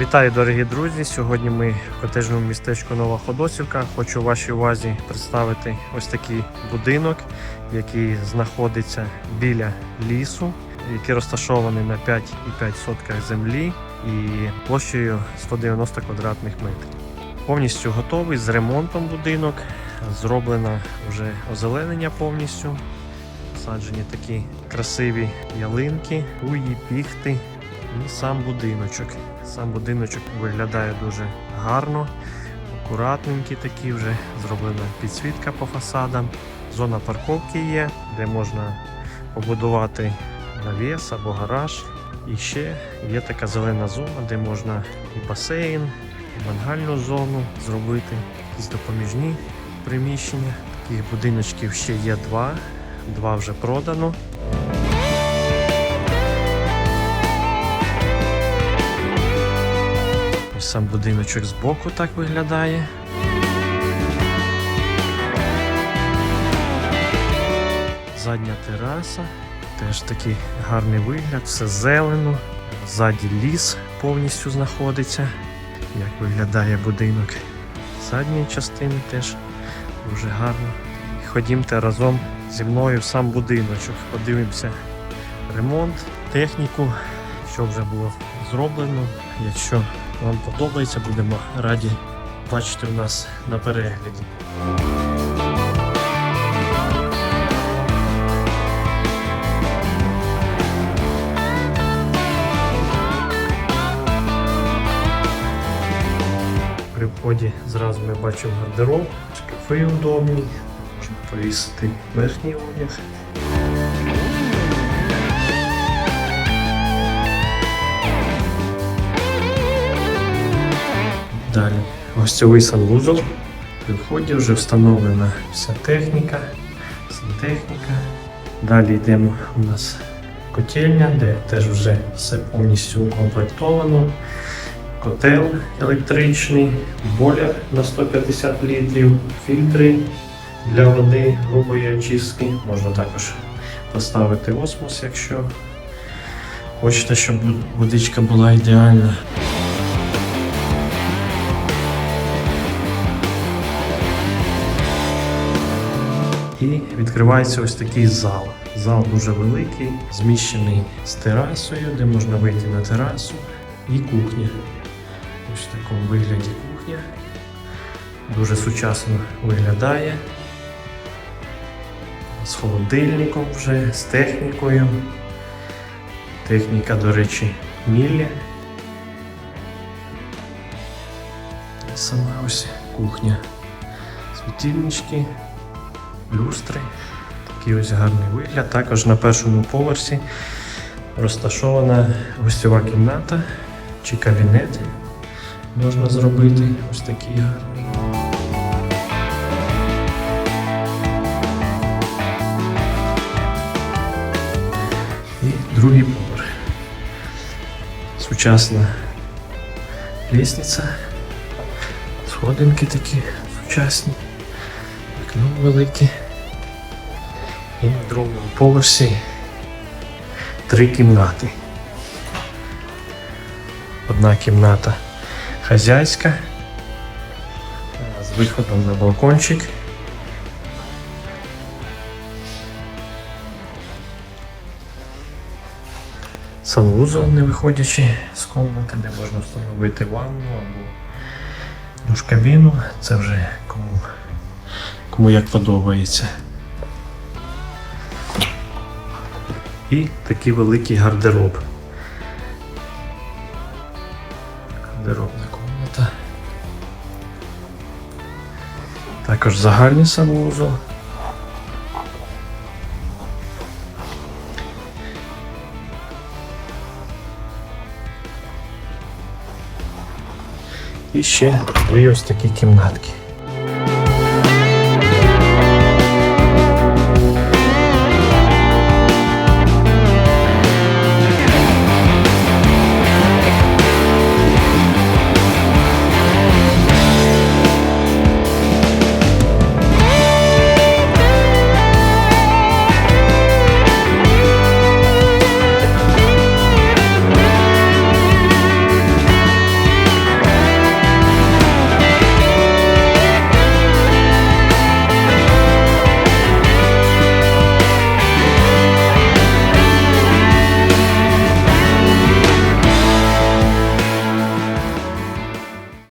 Вітаю, дорогі друзі! Сьогодні ми в котежному містечку Нова Ходосівка. Хочу вашій увазі представити ось такий будинок, який знаходиться біля лісу, який розташований на 5,5 сотках землі і площею 190 квадратних метрів. Повністю готовий з ремонтом будинок. Зроблено вже озеленення повністю. Саджені такі красиві ялинки, туї, піхти і сам будиночок. Сам будиночок виглядає дуже гарно, акуратненький такий вже зроблена підсвітка по фасадам. Зона парковки є, де можна побудувати навіс або гараж. І ще є така зелена зона, де можна і басейн, і мангальну зону зробити, якісь допоміжні приміщення. Таких будиночків ще є два, два вже продано. Сам будиночок збоку так виглядає. Задня тераса, теж такий гарний вигляд, все зелено. Ззаді ліс повністю знаходиться. Як виглядає будинок задньої частини теж дуже гарно. Ходімте разом зі мною в сам будиночок. Подивимося ремонт, техніку, що вже було зроблено. Якщо вам подобається, будемо раді бачити у нас на перегляді. При вході зразу ми бачимо гардероб, шкафи удобні, можна повісити верхній одяг. Гостьовий санвузол. При вході вже встановлена вся техніка, сантехніка. Далі йдемо у нас котельня, де теж вже все повністю укомплектовано. Котел електричний, бойлер на 150 літрів, фільтри для води грубої очистки. Можна також поставити осмос, якщо хочете, щоб водичка була ідеальна. Відкривається ось такий зал. Зал дуже великий, зміщений з терасою, де можна вийти на терасу, і кухня. Ось в такому вигляді кухня. Дуже сучасно виглядає. З холодильником вже, з технікою. Техніка, до речі, мілля. Сама ось кухня. Світильнички люстри. Такий ось гарний вигляд. Також на першому поверсі розташована гостьова кімната чи кабінет. Можна зробити ось такий гарний. І другий поверх. Сучасна лісниця. Сходинки такі сучасні. Вікно велике. І на другому поверсі три кімнати. Одна кімната хазяйська з виходом на балкончик. Санвузол, не виходячи з кімнати, де можна встановити ванну або душ-кабіну. Це вже кому, кому як подобається. І такий великий гардероб. Гардеробна комната. Також загальний санвузол. І ще дві ось такі кімнатки.